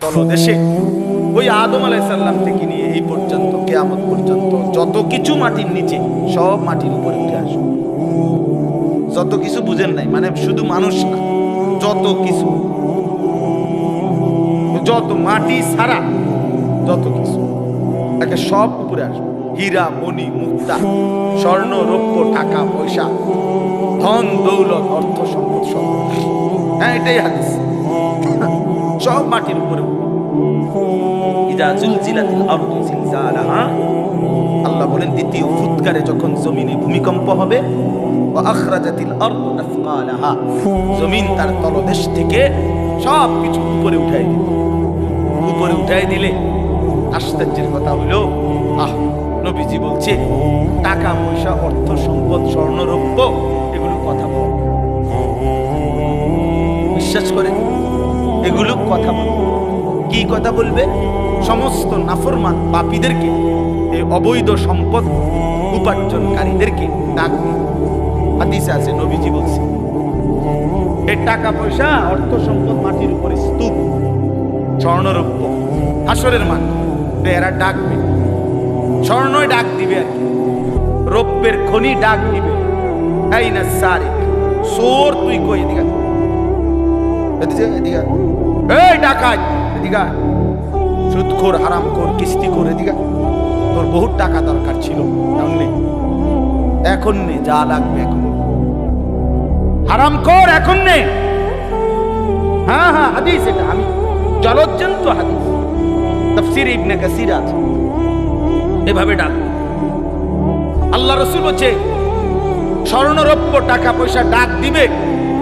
তলদেশে ওই আদম আলাইসাল্লাম থেকে নিয়ে এই পর্যন্ত, কেয়ামত পর্যন্ত যত কিছু মাটির নিচে, সব মাটির উপরে উঠে আসবে। যত কিছু বুঝেন নাই মানে শুধু মানুষ যত কিছু। যত মাটি ছাড়া, যত কিছু। একে সব উপরে আসবে। হীরা মণি মুক্তা, স্বর্ণ, রৌপ্য, টাকা, পয়সা, ধন, দৌলত, অর্থ, সম্পদ, সব। হ্যাঁ এটাই হাদিস। সব মাটির উপরে ইদা জুলজিলাতিল আরদু জিলজালাহা আল্লাহ বলেন, দ্বিতীয় ফুৎকারে যখন জমিনে ভূমিকম্প হবে আখরাজাতিল আরদু আসকালাহা, জমিন তার তলদেশ থেকে সব কিছু উপরে উঠাই দিবে উপরে উঠাই দিলে আশ্চর্যের কথা হলো আহ, নবীজি বলছে, টাকা, পয়সা, অর্থ, সম্পদ স্বর্ণ রৌপ্য এগুলো কথা বল। বিশ্বাস করে এগুলো কথা বলবে। কি কথা বলবে? সমস্ত নাফরমান পাপীদেরকে এই অবৈধ সম্পদ উপার্জনকারীদেরকে ডাক। হাদিসে আছে, নবীজি বলছে এই টাকা পয়সা অর্থ সম্পদ মাটির উপরে স্তূপ, স্বর্ণরৌপ্য, হাসরের মান এরা ডাকবে স্বর্ণই ডাক দিবে আর কি। রৌপ্যের খনি ডাক দিবে। এই না সারে সোর তুই কই আয়। কিস্তিখোর, এদিকে তোর বহুত টাকা দরকার ছিল এখন যা লাগবে এখন। এখন হ্যাঁ হ্যাঁ হাদিস এটা, আমি জলজ্জন্ত হাদিস। তফসির ইবনে কাসির আছে। এভাবে ডাক। আল্লাহ রসুল বলছে, স্বর্ণরৌপ্য টাকা পয়সা ডাক দিবে।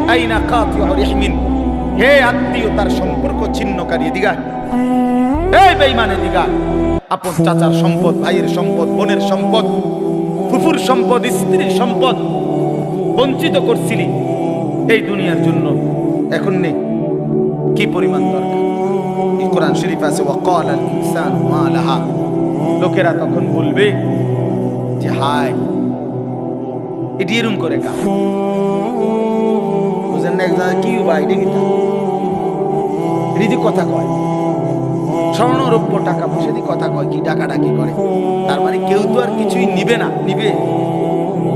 আইনা কাতি হে আত্মীয়তার সম্পর্ক ছিন্নকারী দিগা এই বেঈমানে দিগা আপন চাচার সম্পদ ভাইয়ের সম্পদ বোনের সম্পদ ফুফুর সম্পদ স্ত্রীর সম্পদ বঞ্চিত করছিলি এই দুনিয়ার জন্য। এখন নেই কি পরিমাণ দরকার? এই কোরআন শরীফ আছে ওয়াকাল আল ইনসান মা লাহা। লোকেরা তখন বলবে যে হায় এটি এরম করে গা বুঝেন না একজন কি বা এটা হৃদি কথা কয়। স্বর্ণ রৌপ্য টাকা পয়সা দিয়ে কথা কয়, কি টাকা ডাকি করে। তার মানে কেউ তো আর কিছুই নিবে না, নিবে।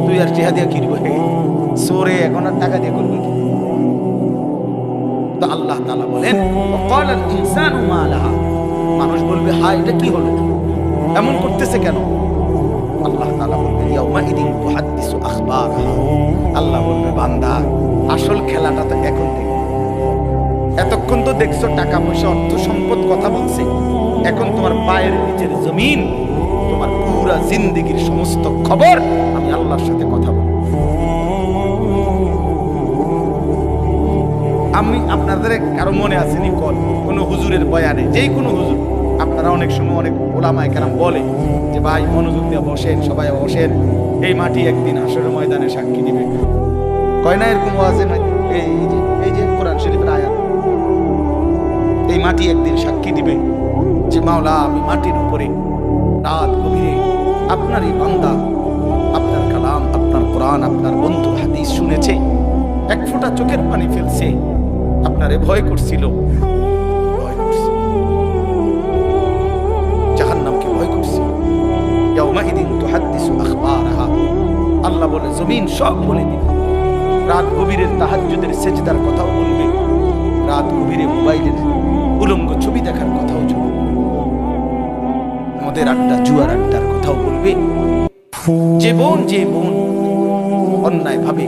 তুই আর চেহা দিয়ে কিনবো। সোরে, এখন আর টাকা দিয়ে করবি তো আল্লাহ তালা বলেন মানুষ বলবে হা এটা কি হলো? এমন করতেছে কেন? আল্লাহ তালা বলবেন আখবার আল্লাহ বলবে, বান্দা, আসল খেলাটা তো দেখছ টাকা পয়সা অর্থ সম্পদ কথা বলছে? এখন তোমার পায়ের নিচের জমিন, তোমার পুরা জিন্দেগির সমস্ত খবর আমি আল্লাহর সাথে কথা বলব। আমি আপনাদের কারও মনে আসেনি কল কোনো হুজুরের বয়ানে, যেই কোনো হুজুর। আপনারা অনেক সময় অনেক ওলামায় কেরাম বলে যে, ভাই, মনোযোগ দিয়ে বসেন, সবাই বসেন। এই মাটি একদিন হাসরের ময়দানে সাক্ষী দিবে। কয় না, এরকম ওয়াজে এই যে এই যে কোরআন শরীফের আয়াত। এই মাটি একদিন সাক্ষী দিবে যে মাওলা, আমি মাটির উপরে রাত গভীরে আপনার এই বান্দা, আপনার কালাম, আপনার কোরআন, আপনার বন্ধু হাদিস শুনেছে, এক ফোঁটা চোখের পানি ফেলছে, আপনারে ভয় করছিল। জাহান্নামকে ভয় করছিল। আল্লাহ বলে, জমিন সব বলে দিবে। রাত গভীরের তাহাজ্জুদের সেজদার কথাও বলবে। রাত গভীরে মোবাইলের উলঙ্গ ছবি দেখার কথাও চলবে। মদের আড্ডা, জুয়ার আড্ডার কথাও বলবে। যে বোন যে বোন অন্যায় ভাবে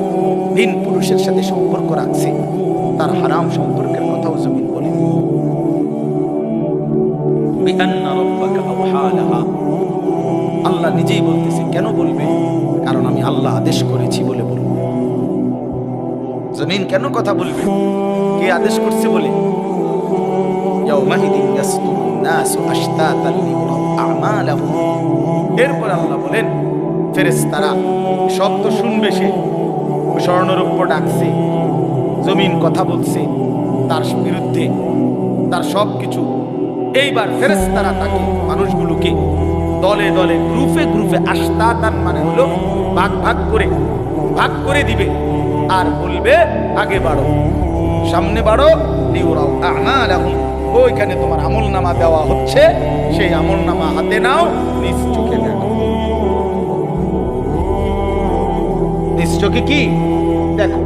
ভিন পুরুষের সাথে সম্পর্ক রাখছে, তার হারাম সম্পর্কের কথাও জমিন বলে। আল্লাহ নিজেই বলতেছে, কেন বলবে? কারণ আমি আল্লাহ আদেশ করেছি বলে বলবে। জমিন কেন কথা বলবে? কে আদেশ করছে বলে? ইয়াউমাইদিন ইয়াসদুরুন এরপর আল্লাহ বলেন শব্দ শুনবে সে। স্বর্ণরৌপ্য ডাকছে, জমিন কথা বলছে, তার বিরুদ্ধে তার সব কিছু এইবার ফেরেশতারা তাকে, মানুষগুলোকে দলে দলে, গ্রুপে গ্রুপে আস্তাতান মানে হলো ভাগ ভাগ করে ভাগ করে দিবে। আর বলবে, আগে বাড়ো, সামনে বাড়ো, লিউরাও ওইখানে তোমার আমল নামা দেওয়া হচ্ছে সেই আমল নামা হাতে নাও নিজ চোখে দেখো নিজ চোখে কি দেখো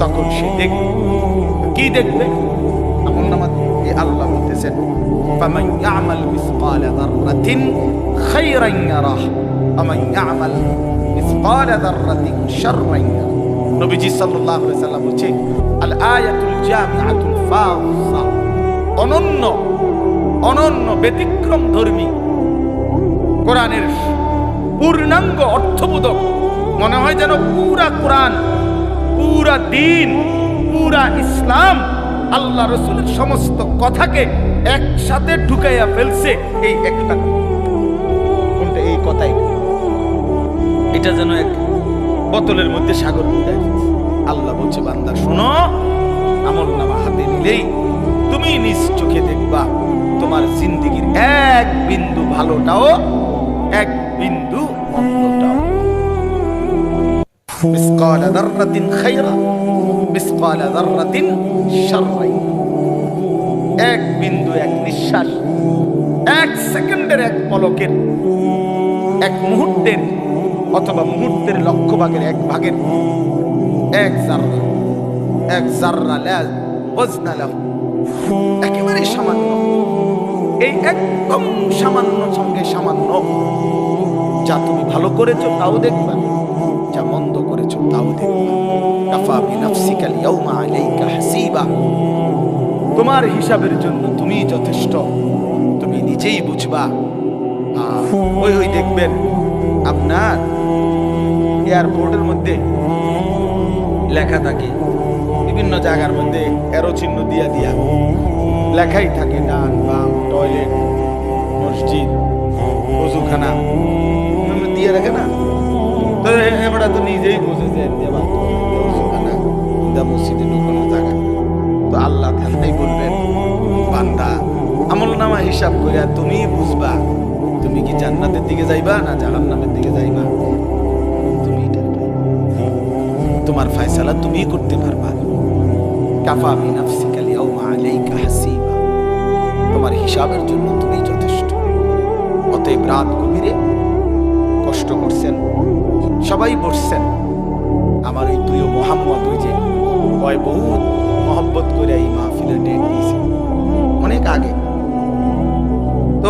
তখন সে দেখবে কি দেখবে আমল নামা এ আল্লাহ বলতেছেন فمن يعمل مثقال ذرة خيرا يره ومن يعمل مثقال ذرة شرا يره নবীজি সাল্লাল্লাহু আলাইহি সাল্লাম বলছে আল আয়াতুল জামিআতুল ফাযা অনন্য অনন্য ব্যতিক্রম ধর্মী। কোরআনের পূর্ণাঙ্গ অর্থবোধক, মনে হয় যেন পুরা কোরআন, পুরা দিন, পুরা ইসলাম আল্লাহ রসুলের সমস্ত কথাকে একসাথে ঢুকাইয়া ফেলছে এই একটা। কোনটা এই কথাই? এটা যেন এক বোতলের মধ্যে সাগর আল্লাহ বলছে, বান্দা, শোনো, আমল নামা হাতে নিলেই তুমি নিজ চোখে দেখবা তোমার জিন্দিগির এক বিন্দু ভালোটাও, এক বিন্দু মন্দটাও। মিসকাল দাররাতিন খাইরা, মিসকাল দাররাতিন শাররাই এক বিন্দু, এক নিঃশ্বাস, এক সেকেন্ডের এক পলকের, এক মুহূর্তের অথবা মুহূর্তের লক্ষ্য ভাগের এক ভাগের, এক জাররা এক জাররা লা ওয়াজনা লাহু। একেবারে সামান্য। এই একদম সামান্য সঙ্গে সামান্য, যা তুমি ভালো করেছ তাও দেখবা, যা মন্দ করেছ তাও দেখবা। তোমার হিসাবের জন্য তুমি যথেষ্ট, তুমি নিজেই বুঝবা। ওই ওই দেখবেন, আপনার এয়ারপোর্টের মধ্যে লেখা থাকে বিভিন্ন জায়গার মধ্যে এরো চিহ্ন দিয়া দিয়া লেখাই থাকে ডান বাম টয়লেট, মসজিদ, ওজুখানা। দিয়ে রাখে না? নিজেই বুঝে তো আল্লাহ বলবেন নামা হিসাব করে তুমি বুঝবা, তুমি কি দিকে যাইবা না দিকে তুমি তোমার ফয়সালা তুমিই করতে পারবা। কাফা বিনাফসিকা লিয়াউমা আলাইকা হাসিবা। তোমার হিসাবের জন্য তুমি যথেষ্ট। অতএব রাত গভীরে কষ্ট করছেন, সবাই বসছেন। আমার ওই তুইও মোহাম্মদ ওই যে কয় বহুত মহব্বত করে এই মাহফিলের ডেট দিয়েছে অনেক আগে। তো